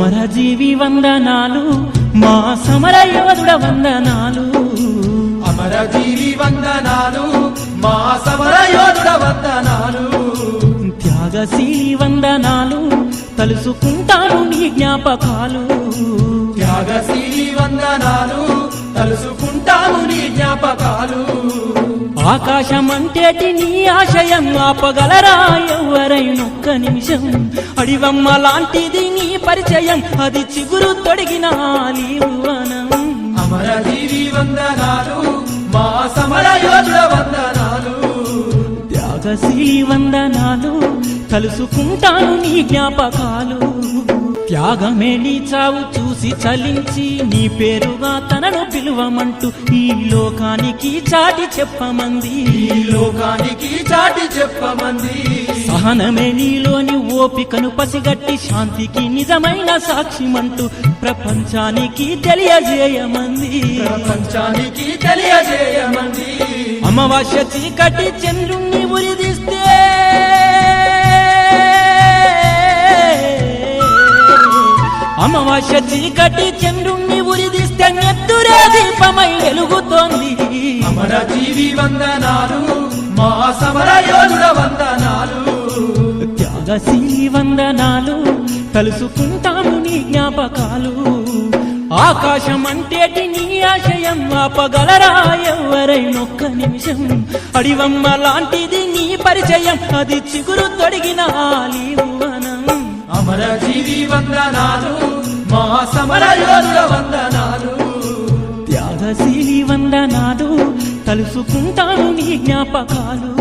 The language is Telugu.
అమరజీవి వందనాలు మా సమర యోధుడ వందనాలు. అమరజీవి వందనాలు మా సమర యోధుడ వందనాలు. త్యాగశీలి వందనాలు తలుసుకుంటాను నీ జ్ఞాపకాలు. త్యాగశీలి వందనాలు తలుసుకుంటాము నీ జ్ఞాపకాలు. ఆకాశమంటేటి నీ ఆశయం ఆపగలరా ఎవరైనొక్క నిమిషం? అడివమ్మ లాంటిది నీ పరిచయం అది చిగురు తొడిగిన ఆలీవనం అమరజీవి వందనాలు మా సమర వందనాలు. త్యాగశీలి వందనాలు తలుసుకుంటాను నీ జ్ఞాపకాలు. త్యాగమే నీ చావు చూసి చలించి నీ పేరుగా తనను పిలువమంటూ ఈ లోకానికి చాటి చెప్పమంది. ఈ లోకానికి చాటి చెప్పమంది. సహనమే నీలోని ఓపికను పసిగట్టి శాంతికి నిజమైన సాక్ష్యమంటూ ప్రపంచానికి తెలియజేయమంది. ప్రపంచానికి తెలియజేయమంది. అమావాస్య చీకటి చంద్రుణ్ణి ఉరిదిస్తే అమావాస్య చీకటి చంద్రుణ్ణి ఉరిదిస్తే నెత్తురే దీపమై వెలుగుతోంది. అమరజీవి వందనాలు మా సమర యోధుడ వందనాలు. త్యాగశీలి వందనాలు తలుసుకుంటాము నీ జ్ఞాపకాలు. ఆకాశం అంటేటి నీ ఆశయం ఆపగలరా ఎవరైనొక్క నిమిషం. అడివమ్మ లాంటిది నీ పరిచయం అది చిగురు తొడిగిన సమర జీవి వందనాలు మా సమర యోధుల వందనాలు. త్యాగశీలి వందనాలు తలుసుకుంటాను నీ జ్ఞాపకాలు.